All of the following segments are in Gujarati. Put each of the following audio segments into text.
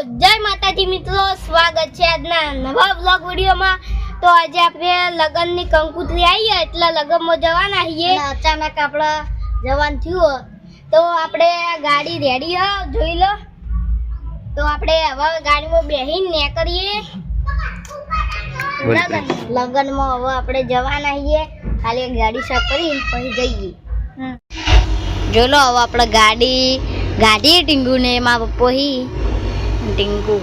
જય માતાજી મિત્રો સ્વાગત છે આજના નવા બ્લોગ વિડીયોમાં. તો આજે આપણે લગ્નની કંકુતરી આવી એટલે લગ્નમાં જવાના છીએ. અચાનક આપણે જવાન થયું તો આપણે ગાડી રેડી હ જોઈ લો. તો આપણે હવે ગાડીમાં બેસીને કરીએ લગન લગનમાં હવે આપણે જવાના છીએ. ખાલી ગાડી સાફ કરી પછી જઈએ. જોઈ લો હવે આપણે ગાડી ગાડી ટીંગુ ને એમાં પપ્પોહી ટીંગુ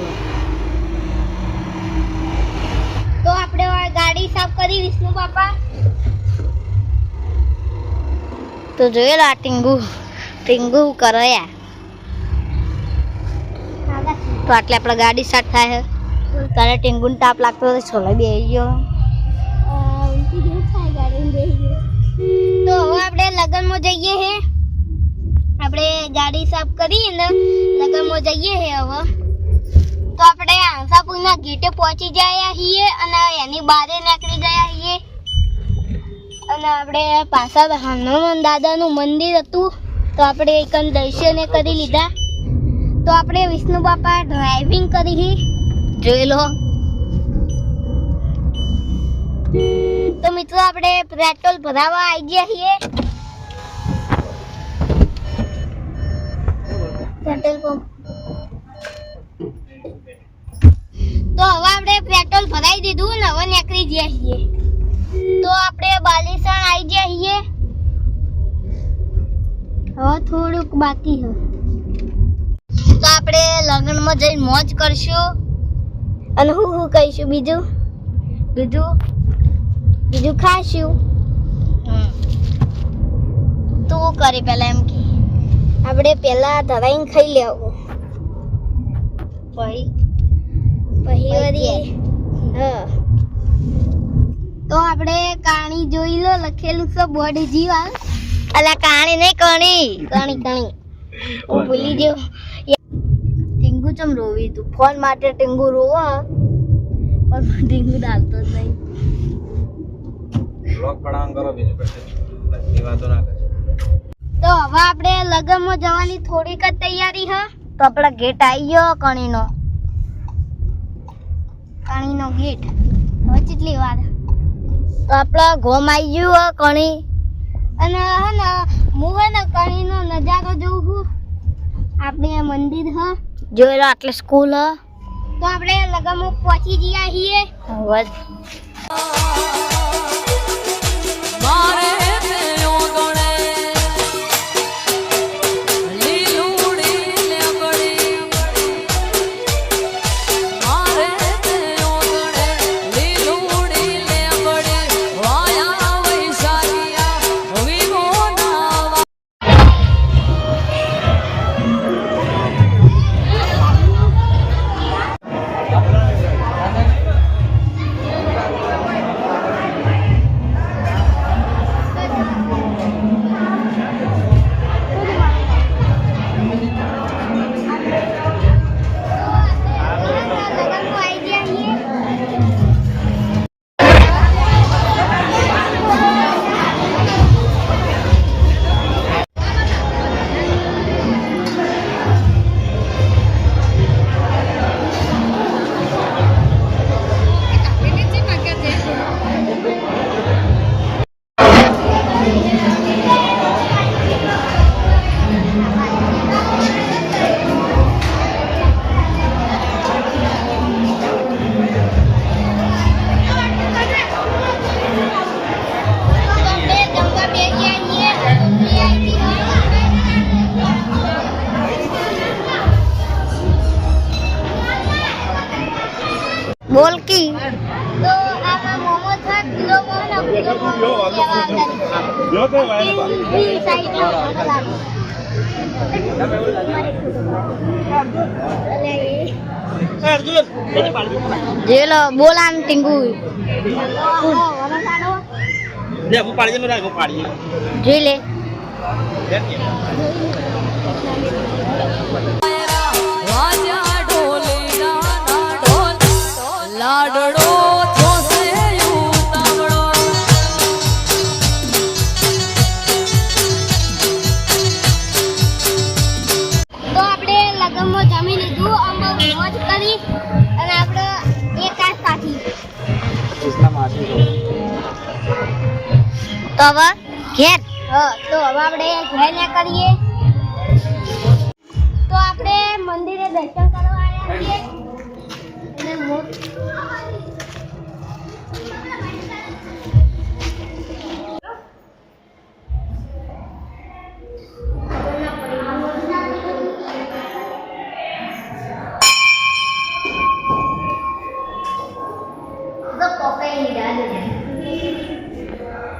તો આપણે હવે ગાડી સાફ કરી વિષ્ણુ બાપા તો જોયેલો આ ટીંગુ ટીંગુ કરયા તો આટલે આપણે ગાડી સ્ટાર્ટ થાય છે તારે ટીંગુ તાપ લાગતો તો છોલો બે ગયો તો હવે આપણે લગનમાં જઈએ હે આપણે ગાડી સાફ કરી ને લગનમાં જઈએ હે હવે તો આપણે આંસાપુરના ગેટે પહોંચી ગયા છીએ અને એની બારે નીકળી ગયા છીએ. અને આપણે પાછળ હનુમાન દાદાનું મંદિર હતું, તો આપણે એક દર્શન કરી લીધા. તો આપણે વિષ્ણુ બાપા ડ્રાઇવિંગ કરી. જોઈ લો. તો મિત્રો, આપણે પેટ્રોલ ભરાવા આવી ગયા છીએ. પેટ્રોલ પંપ તો હવે આપણે પેટ્રોલ ભરાઈ દીધું ને હવે નીકળી ગયા છીએ. તો આપણે બાલીસણ આવી ગયા છીએ. હવે થોડુંક બાકી છે. તો આપણે લગ્નમાં જઈને મોજ કરશું. અને હું હું કહીશું બીજું? બીજું? બીજું ખાશું. તું કરે પેલા એમ કે? આપણે પેલા ધરાઈને ખાઈ લેવું. પછી પછી વળી હા. તો આપણે કાણી જોઈ લો લખેલું છે બોડી જીવા અલા કાણી નહીં કણી. કણી કણી. હું ભૂલી ગયો. ટીંગુ ચમ રોવી તું? ફોન માટે ટીંગુ રોવા. પણ ટીંગુ ડાલતો જ નહીં. બ્લોગ પડાવવાનું કરો બીજું કશું વાતો ના કરે. તો હવે આપણે લગનમાં જવાની થોડીક જ તૈયારી હ? તો આપણા ગેટ આવી ગયો કણીનો. કણીનો ગેટ હવે કેટલી વાર? આપણા ગોમ આવી ગયું કણી. અને હે ને, હું હે ને કણીનો નજારો જોઉં છું. આપણે મંદિર હ. જોઈ આટલે સ્કૂલ હ. તો આપણે લગનમાં પહોંચી ગયા છીએ. હવે Yo te voy a ir, Sí, está ahí. Ya me voy a ir. Jelo bulan tinggu. Ya bu pari jenuh bu pari. Jile. તો હવે ઘેર. તો હવે આપણે ઘેર ને કરીએ તો આપણે મંદિરે દર્શન કરવા આવ્યા છીએ.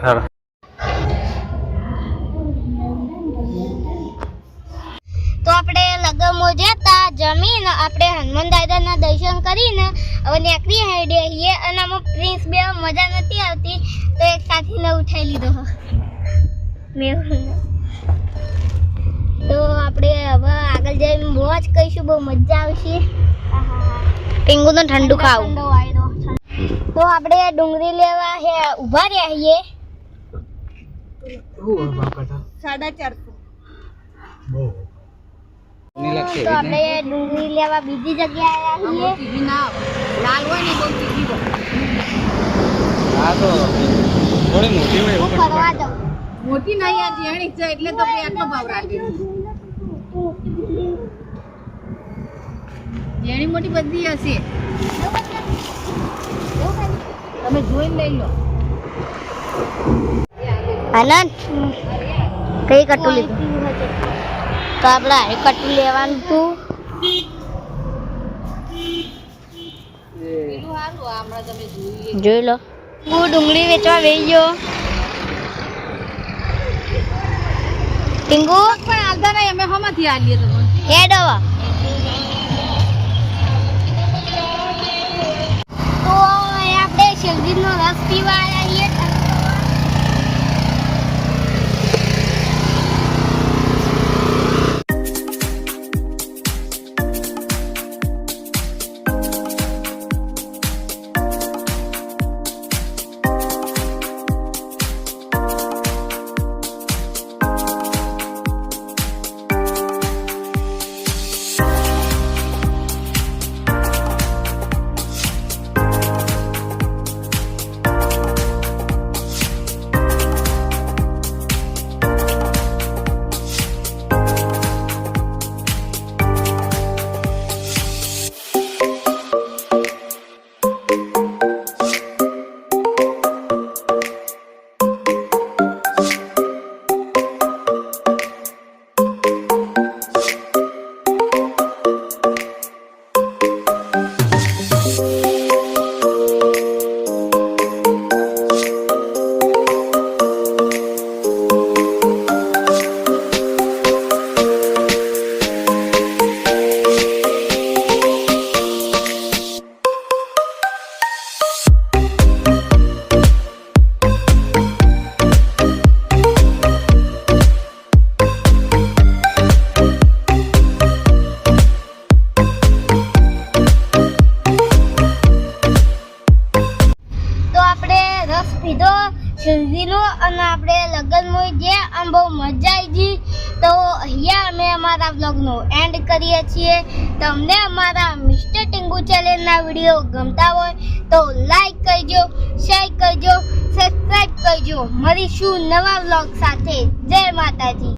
અને લગનમાં જતા જમીન આપણે હનુમાન દાદાના દર્શન કરીને હવે નીકળી હેડીએ અને આમાં પ્રિન્સ બે મજા નથી આવતી તો એક સાથીને ઉઠાઈ લીધો. મેં તો આપણે હવે આગળ જઈને મોજ કહીશું બહુ મજા આવશે. પિંગુનો ઠંડુ ખાવું. તો આપણે ડુંગળી લેવા હે ઊભા રહ્યા છીએ સાડા ચારસો. તો આપણે ડુંગળી લેવા બીજી જગ્યાએ આવ્યા છીએ. લાલ હોય ને બહુ તીખી હા તો થોડી મોટી હોય હું ફરવા જાઉં. મોટી નહીં આ ઝીણી છે એટલે તો મેં આટલો ભાવ રાખ્યો ઝીણી મોટી બધી હશે. તમે જોઈને લઈ લો. અનંત કઈ કટુ લીધું? તો આપણે હારી કટુ લેવાનું હતું જોઈ લો. હું ડુંગળી વેચવા વેચી ગયો. ટીંગુ? પણ આલતા નહીં અમે હમાંથી આલીએ તો હેડ હવે તો આપણે શેરડીનો રસ પીવા આવ્યા લગ્નમાં જે આમ બહુ મજા આવી ગઈ તો અહીંયા અમે અમારા બ્લોગનો એન્ડ કરીએ છીએ. તમને અમારા મિસ્ટર ટિંગુ વીડિયો ગમતા હોય તો લાઈક કરજો શેર કરજો સબસ્ક્રાઈબ કરજો. મળીશું નવા બ્લોગ સાથે. જય માતાજી.